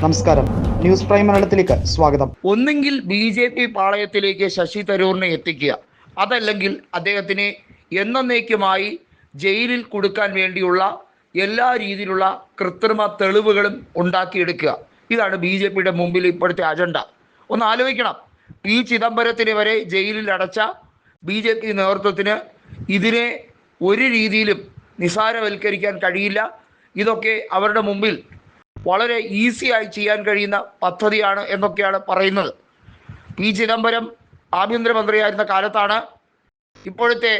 നമസ്കാരം. News prime മലയാളത്തിലേക്ക് സ്വാഗതം. ഒന്നെങ്കിൽ ബി ജെ പി പാളയത്തിലേക്ക് ശശി തരൂറിനെ എത്തിക്കുക. അതല്ലെങ്കിൽ അദ്ദേഹത്തിന് എന്നേക്കുമായി ജയിലിൽ കൊടുക്കാൻ വേണ്ടിയുള്ള എല്ലാ രീതിയിലുള്ള കൃത്രിമ തെളിവുകളും ഉണ്ടാക്കിയെടുക്കുക. ഇതാണ് ബി ജെ പിയുടെ മുമ്പിൽ ഇപ്പോഴത്തെ അജണ്ട. ഒന്ന് ആലോചിക്കണം. പി ചിദംബരത്തിനെ വരെ ജയിലിൽ അടച്ച ബി ജെ പി നേതൃത്വത്തിന് ഇതിനെ ഒരു രീതിയിലും നിസാരവൽക്കരിക്കാൻ കഴിയില്ല. ഇതൊക്കെ അവരുടെ മുമ്പിൽ വളരെ ഈസിയായി ചെയ്യാൻ കഴിയുന്ന പദ്ധതിയാണ് എന്നൊക്കെയാണ് പറയുന്നത്. പി ചിദംബരം ആഭ്യന്തരമന്ത്രിയായിരുന്ന കാലത്താണ് ഇപ്പോഴത്തെ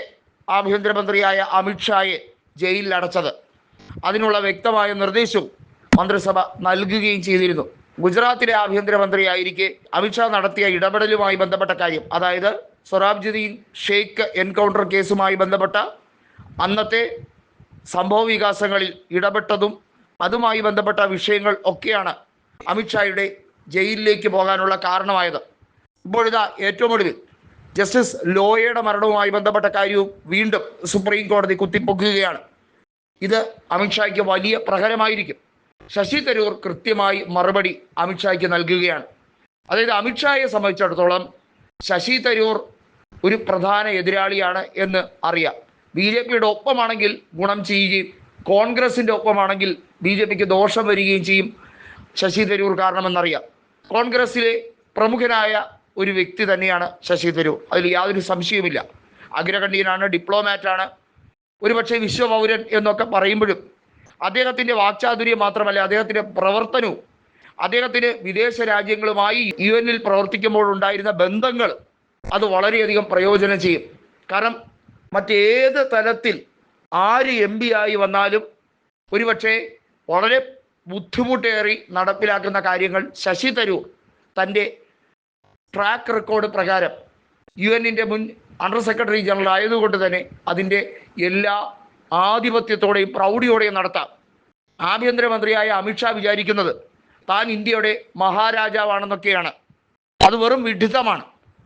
ആഭ്യന്തരമന്ത്രിയായ അമിത്ഷായെ ജയിലിൽ അടച്ചത്. അതിനുള്ള വ്യക്തമായ നിർദ്ദേശവും മന്ത്രിസഭ നൽകുകയും ചെയ്തിരുന്നു. ഗുജറാത്തിലെ ആഭ്യന്തരമന്ത്രിയായിരിക്കെ അമിത്ഷാ നടത്തിയ ഇടപെടലുമായി ബന്ധപ്പെട്ട കാര്യം. അതായത് സൊറാബ്ജുദ്ദീൻ ഷെയ്ഖ് എൻകൗണ്ടർ കേസുമായി ബന്ധപ്പെട്ട അന്നത്തെ സംഭവ വികാസങ്ങളിൽ ഇടപെട്ടതും അതുമായി ബന്ധപ്പെട്ട വിഷയങ്ങൾ ഒക്കെയാണ് അമിത്ഷായുടെ ജയിലിലേക്ക് പോകാനുള്ള കാരണമായത്. ഇപ്പോഴിതാ ഏറ്റവും ഒടുവിൽ ജസ്റ്റിസ് ലോയയുടെ മരണവുമായി ബന്ധപ്പെട്ട കാര്യവും വീണ്ടും സുപ്രീം കോടതി കുത്തിപ്പൊക്കുകയാണ്. ഇത് അമിത്ഷായ്ക്ക് വലിയ പ്രഹരമായിരിക്കും. ശശി തരൂർ കൃത്യമായി മറുപടി അമിത്ഷായ്ക്ക് നൽകുകയാണ്. അതായത് അമിത്ഷായെ സംബന്ധിച്ചിടത്തോളം ശശി തരൂർ ഒരു പ്രധാന എതിരാളിയാണ് എന്ന് അറിയാം. ബി ജെ പിയുടെ ഒപ്പമാണെങ്കിൽ ഗുണം ചെയ്യുകയും കോൺഗ്രസിന്റെ ഒപ്പമാണെങ്കിൽ ബി ജെ പിക്ക് ദോഷം വരികയും ചെയ്യും. ശശി തരൂർ കാരണമെന്നറിയാം. കോൺഗ്രസ്സിലെ പ്രമുഖനായ ഒരു വ്യക്തി തന്നെയാണ് ശശി തരൂർ. അതിൽ യാതൊരു സംശയവുമില്ല. അഗ്രഗണ്യനാണ് ഡിപ്ലോമാറ്റാണ്. ഒരുപക്ഷെ വിശ്വപൗരൻ എന്നൊക്കെ പറയുമ്പോഴും അദ്ദേഹത്തിന്റെ വാക്ചാതുര്യം മാത്രമല്ല അദ്ദേഹത്തിന്റെ പ്രവർത്തനവും അദ്ദേഹത്തിന് വിദേശ രാജ്യങ്ങളുമായി യു എന്നിൽ പ്രവർത്തിക്കുമ്പോഴുണ്ടായിരുന്ന ബന്ധങ്ങൾ അത് വളരെയധികം പ്രയോജനം ചെയ്യും. കാരണം മറ്റേത് തലത്തിൽ ആര് എം ആയി വന്നാലും ഒരുപക്ഷെ വളരെ ബുദ്ധിമുട്ടേറി നടപ്പിലാക്കുന്ന കാര്യങ്ങൾ ശശി തരൂർ തന്റെ ട്രാക്ക് റെക്കോർഡ് പ്രകാരം യു എന്നിന്റെ മുൻ അണ്ടർ സെക്രട്ടറി ജനറൽ ആയതുകൊണ്ട് തന്നെ അതിന്റെ എല്ലാ ആധിപത്യത്തോടെയും പ്രൗഢിയോടെയും നടത്താം. ആഭ്യന്തരമന്ത്രിയായ അമിത്ഷാ വിചാരിക്കുന്നത് താൻ ഇന്ത്യയുടെ മഹാരാജാവാണെന്നൊക്കെയാണ്. അത് വെറും വിഡിത്തമാണ്.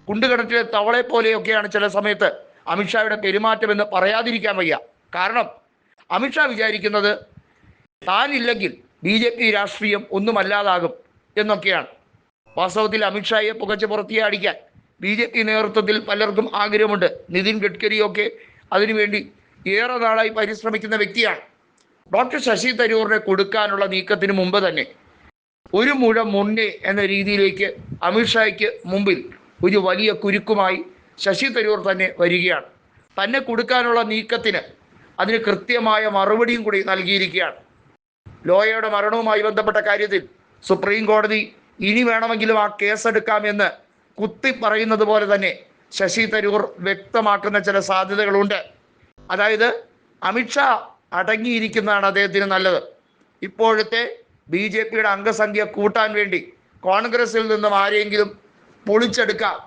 കുണ്ടുകിണറ്റിലെ തവളെ പോലെയൊക്കെയാണ് ചില സമയത്ത് അമിത്ഷായുടെ പെരുമാറ്റമെന്ന് പറയാതിരിക്കാൻ വയ്യ. കാരണം അമിത്ഷാ വിചാരിക്കുന്നത് താനില്ലെങ്കിൽ ബി ജെ പി രാഷ്ട്രീയം ഒന്നുമല്ലാതാകും എന്നൊക്കെയാണ്. വാസ്തവത്തിൽ അമിത്ഷായെ പുകച്ച് പുറത്തിയടിക്കാൻ ബി ജെ പി നേതൃത്വത്തിൽ പലർക്കും ആഗ്രഹമുണ്ട്. നിതിൻ ഗഡ്കരിയൊക്കെ അതിനുവേണ്ടി ഏറെ നാളായി പരിശ്രമിക്കുന്ന വ്യക്തിയാണ്. ഡോക്ടർ ശശി തരൂറിനെ കൊടുക്കാനുള്ള നീക്കത്തിന് മുമ്പ് തന്നെ ഒരു മുഴം മുന്നേ എന്ന രീതിയിലേക്ക് അമിത്ഷായ്ക്ക് മുമ്പിൽ ഒരു വലിയ കുരുക്കുമായി ശശി തരൂർ തന്നെ വരികയാണ്. തന്നെ കൊടുക്കാനുള്ള നീക്കത്തിന് അതിന് കൃത്യമായ മറുപടിയും കൂടി നൽകിയിരിക്കുകയാണ്. ലോയയുടെ മരണവുമായി ബന്ധപ്പെട്ട കാര്യത്തിൽ സുപ്രീം കോടതി ഇനി വേണമെങ്കിലും ആ കേസെടുക്കാമെന്ന് കുത്തി പറയുന്നത് പോലെ തന്നെ ശശി തരൂർ വ്യക്തമാക്കുന്ന ചില സാധ്യതകളുണ്ട്. അതായത് അമിത്ഷാ അടങ്ങിയിരിക്കുന്നതാണ് അദ്ദേഹത്തിന് നല്ലത്. ഇപ്പോഴത്തെ ബി ജെ പിയുടെ അംഗസംഖ്യ കൂട്ടാൻ വേണ്ടി കോൺഗ്രസിൽ നിന്നും ആരെങ്കിലും പൊളിച്ചെടുക്കാം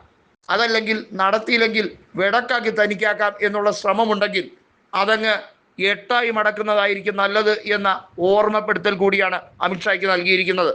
അതല്ലെങ്കിൽ നടത്തിയില്ലെങ്കിൽ വെടക്കാക്കി തനിക്കാക്കാം എന്നുള്ള ശ്രമമുണ്ടെങ്കിൽ അതങ്ങ് എട്ടായി മടക്കുന്നതായിരിക്കും നല്ലത് എന്ന ഓർമ്മപ്പെടുത്തൽ കൂടിയാണ് അമിത്ഷായ്ക്ക് നൽകിയിരിക്കുന്നത്.